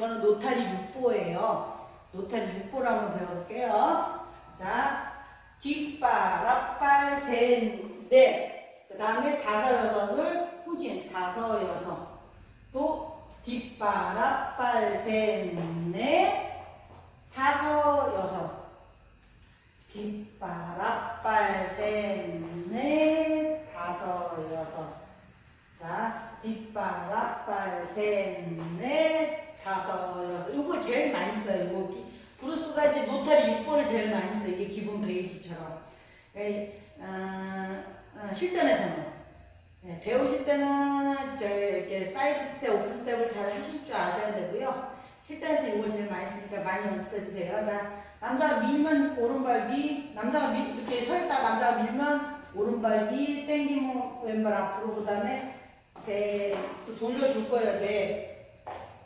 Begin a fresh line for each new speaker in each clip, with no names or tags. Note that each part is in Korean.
거는 노타리 육보예요. 노타리 육보를 한번 배워볼게요. 자, 뒷발, 앞발, 셋, 넷. 그 다음에 다섯, 여섯을 후진. 다섯, 여섯. 또 뒷발, 앞발, 셋, 넷. 다섯, 여섯. 뒷발, 앞발, 셋, 넷. 다섯, 여섯. 자, 뒷발, 앞발, 셋, 넷, 다섯, 여섯. 요거 제일 많이 써요. 요거 기- 브루스가 이제 노타리 6번을 제일 많이 써요. 이게 기본 베이직처럼. 에, 어, 어, 실전에서는. 네, 배우실 때는 저 이렇게 사이드 스텝, 오픈 스텝을 잘 하실 줄 아셔야 되고요. 실전에서 이걸 제일 많이 쓰니까 많이 연습해 주세요. 자, 남자가 밀면 오른발 뒤, 남자가 밀, 이렇게 서 있다 남자가 밀면 오른발 뒤, 땡기면 왼발 앞으로, 그 다음에 세, 또 돌려줄 거예요, 네.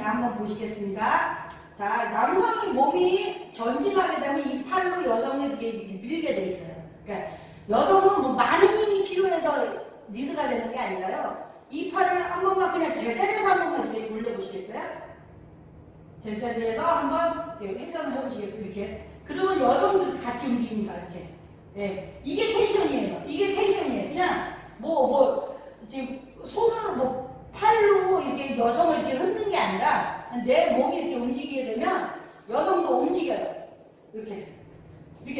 했습니다. 한번 보시겠습니다. 자, 남성이 몸이 전진하게 되면 이 팔로 여성을 이렇게 밀게 돼 있어요. 그러니까 여성은 뭐 많은 힘이 필요해서 리드가 되는 게 아니라요. 이 팔을 한 번만 그냥 제자리에서 한 번만 이렇게 돌려보시겠어요? 제자리에서 한번 회전을 해보시겠어요? 이렇게. 그러면 여성도 같이 움직입니다. 이렇게. 예. 이게 텐션이에요. 이게 텐션이에요. 그냥 뭐, 뭐, 지금 손으로 뭐 팔로 이렇게 여성을 이렇게 흔든 게 아니라 내 몸이 이렇게 움직이게 되면 여성도 움직여요. 이렇게.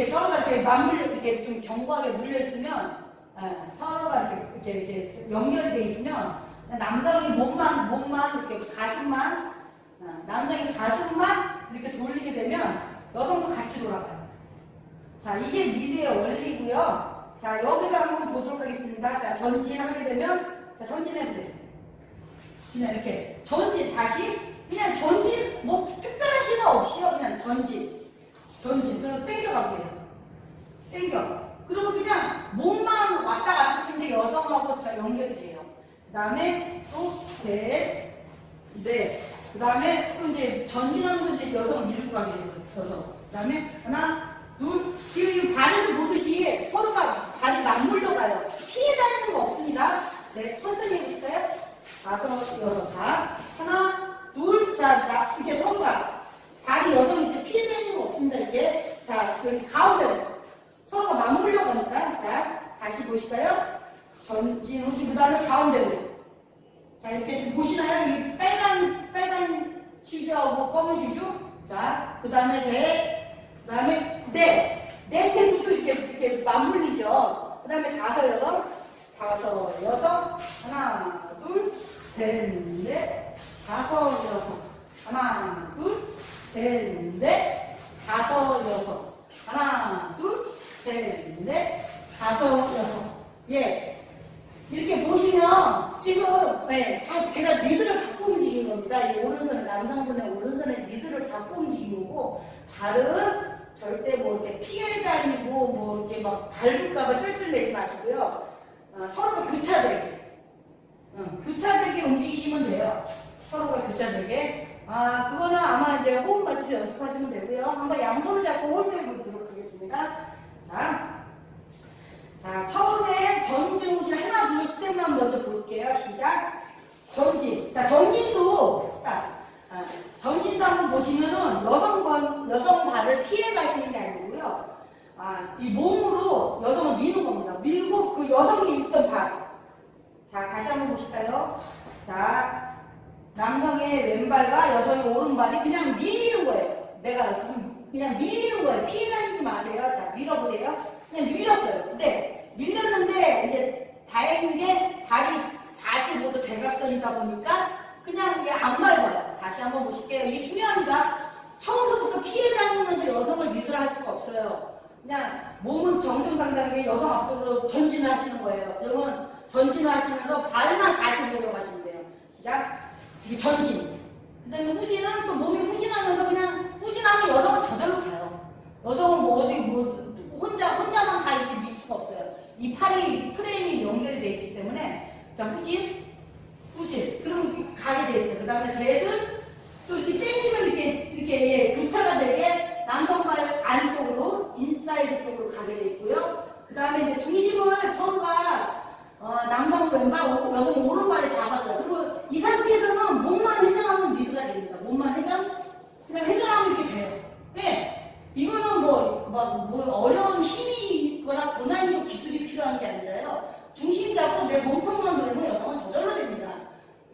이렇게 서로가 이렇게 맞물려, 이렇게 좀 견고하게 물려 있으면, 예, 서로가 이렇게, 이렇게, 이렇게 연결이 돼 있으면, 남성이 몸만, 몸만, 이렇게 가슴만, 어, 남성이 가슴만 이렇게 돌리게 되면 여성도 같이 돌아가요. 자, 이게 리드의 원리고요. 자, 여기서 한번 보도록 하겠습니다. 자, 전진하게 되면, 자, 전진해보세요. 그냥 이렇게 전진 다시 그냥 전진 뭐 특별한 신호 없이요 그냥 전진 전진 그리고 땡겨가 보세요 땡겨 그리고 그냥 몸만 왔다 갔을 텐데 여성하고 자 연결이 돼요 그 다음에 또 셋 넷 그 다음에 또 이제 전진하면서 이제 여성을 밀고 가게 돼요 여성 그 다음에 하나 둘 지금 이 발에서 보듯이 서로가 발이 맞물려 가요 피해 다니는 거 없습니다 네 천천히 해보실까요? 다섯, 여섯, 다. 하나, 둘, 자, 자, 이렇게 서로가 발이 여성이 이렇게 피해 다니는 거 없습니다. 이렇게. 자, 여기 가운데로. 서로가 맞물려 갑니다. 자, 다시 보실까요? 전진, 후진, 그 다음에 가운데로. 자, 이렇게 지금 보시나요? 이 빨간, 빨간 슈즈하고 검은 슈즈. 자, 그 다음에 셋, 그 다음에 넷. 넷 템포도 이렇게, 이렇게 맞물리죠. 그 다음에 다섯, 여섯, 다섯, 여섯, 하나, 둘, 셋, 넷, 다섯, 여섯. 하나, 둘, 셋, 넷, 다섯, 여섯. 하나, 둘, 셋, 넷, 다섯, 여섯. 예. 이렇게 보시면 지금 네, 다 제가 리드를 갖고 움직인 겁니다. 이 오른손 남성분의 오른손의 리드를 갖고 움직인 거고 발은 절대 뭐 이렇게 피해 다니고 뭐 이렇게 막 밟을까봐 쩔쩔 내지 마시고요. 어, 서로가 교차되게 응, 교차되게 움직이시면 돼요. 서로가 교차되게. 아, 그거는 아마 이제 호흡 맞춰서 연습하시면 되고요. 한번 양손을 잡고 홀드해 보도록 하겠습니다. 자, 자, 처음에 전진, 하나, 둘 스텝만 먼저 볼게요. 시작. 전진. 자, 전진도 스타트. 아, 전진도 한번 보시면은 여성 발, 여성 발을 피해 가시는 게 아니고요. 아, 이 몸으로 여성을 미는 겁니다. 밀고 그 여성이 있던 발. 자, 다시 한번 보실까요? 자, 남성의 왼발과 여성의 오른발이 그냥 밀리는 거예요. 내가 그냥 밀리는 거예요. 피해 다니지 마세요. 자, 밀어보세요. 그냥 밀렸어요. 근데 이제 다행인 게 발이 45도 대각선이다 보니까 그냥 이게 안 밟아요. 다시 한번 보실게요. 이게 중요합니다. 처음부터 피해 다니면서 여성을 리드를 할 수가 없어요. 그냥 몸은 정정당당하게 여성 앞쪽으로 전진을 하시는 거예요. 그러면 전진을 하시면서 발만 45도 가시면 돼요. 시작. 이게 전진. 그 다음에 후진은 또 몸이 후진하면서 그냥 후진하면 여성은 저절로 가요. 여성은 뭐 어디 뭐 혼자, 혼자만 가 이렇게 밀 수가 없어요. 이 팔이 프레임이 연결이 돼 있기 때문에 자, 후진, 후진. 그러면 가게 돼 있어요. 그 다음에 셋은 또 이렇게 땡기면 이렇게, 이렇게 예, 교차가 되게 남성발 안쪽으로, 인사이드 쪽으로 가게 돼 있고요. 그 다음에 이제 중심을 서로가 어, 남성 왼발, 오- 여성 오른발에 잡았어요. 그리고 이 상태에서는 몸만 회전하면 리드가 됩니다. 몸만 회전, 그냥 회전하면 이렇게 돼요. 네. 이거는 뭐, 막, 뭐, 어려운 힘이 있거나 고난이도 기술이 필요한 게 아니라요. 중심 잡고 내 몸통만 돌리면 여성은 저절로 됩니다.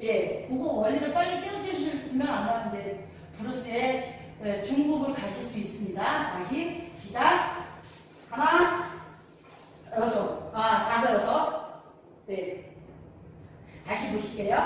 예, 그거 원리를 빨리 깨우치시면 아마 이제 브루스의 예, 중국을 가실 수 있습니다. 다시 시작. 하나, 여섯, 아 다섯 여섯, 네. 다시 보실게요.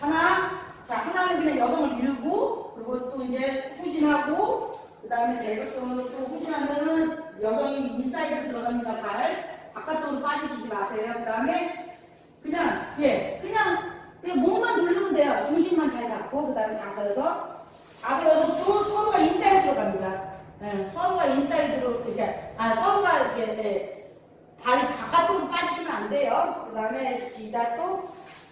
하나, 자 하나는 그냥 여성을 밀고 그리고 또 이제 후진하고 그 다음에 대각선으로 또 후진하면은 여성이 인사이드 들어갑니다. 발 바깥쪽으로 빠지시지 마세요. 그 다음에 그냥 예 그냥 그냥 몸만 돌리면 돼요. 중심만 잘 잡고 그 다음에 다섯 여섯 또 서로가 인사이드로 갑니다. 예, 서로가 인사이드로 이렇게 아 서로가 이렇게 예, 발 바깥쪽으로 빠지시면 안 돼요. 그 다음에 시작 또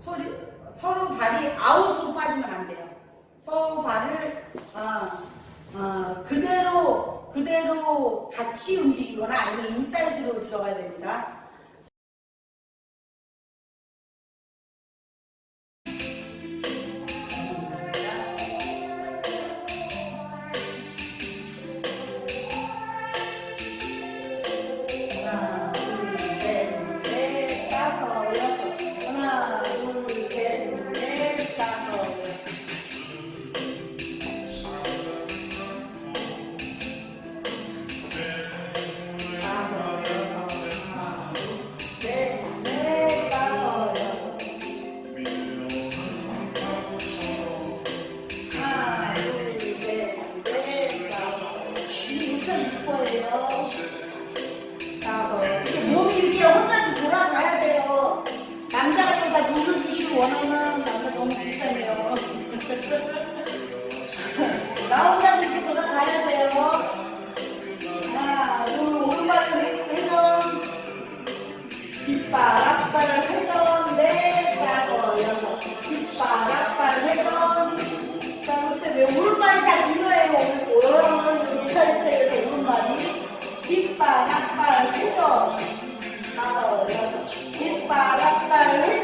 소리, 서로 발이 아웃으로 빠지면 안 돼요. 서로 발을 어, 어, 그대로 그대로 같이 움직이거나 아니면 인사이드로 들어가야 됩니다. 회전. 자, 그때 왜 오른발이 다 길어요? 오른발은 일탈스테이에서 오른발이. 다섯, 여섯. 뒷발, 앞발, 회전. 다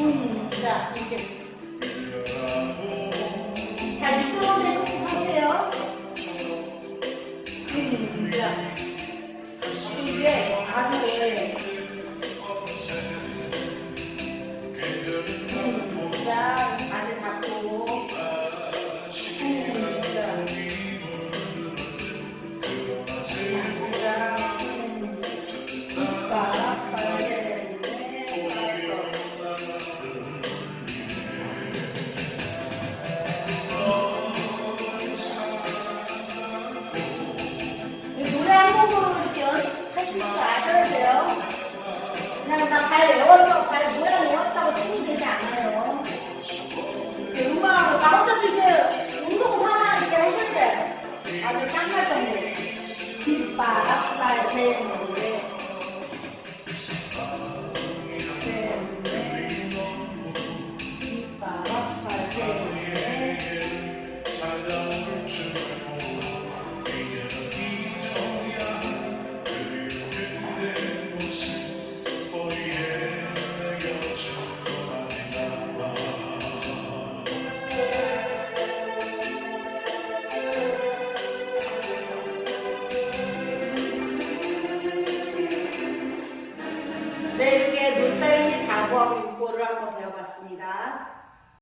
음,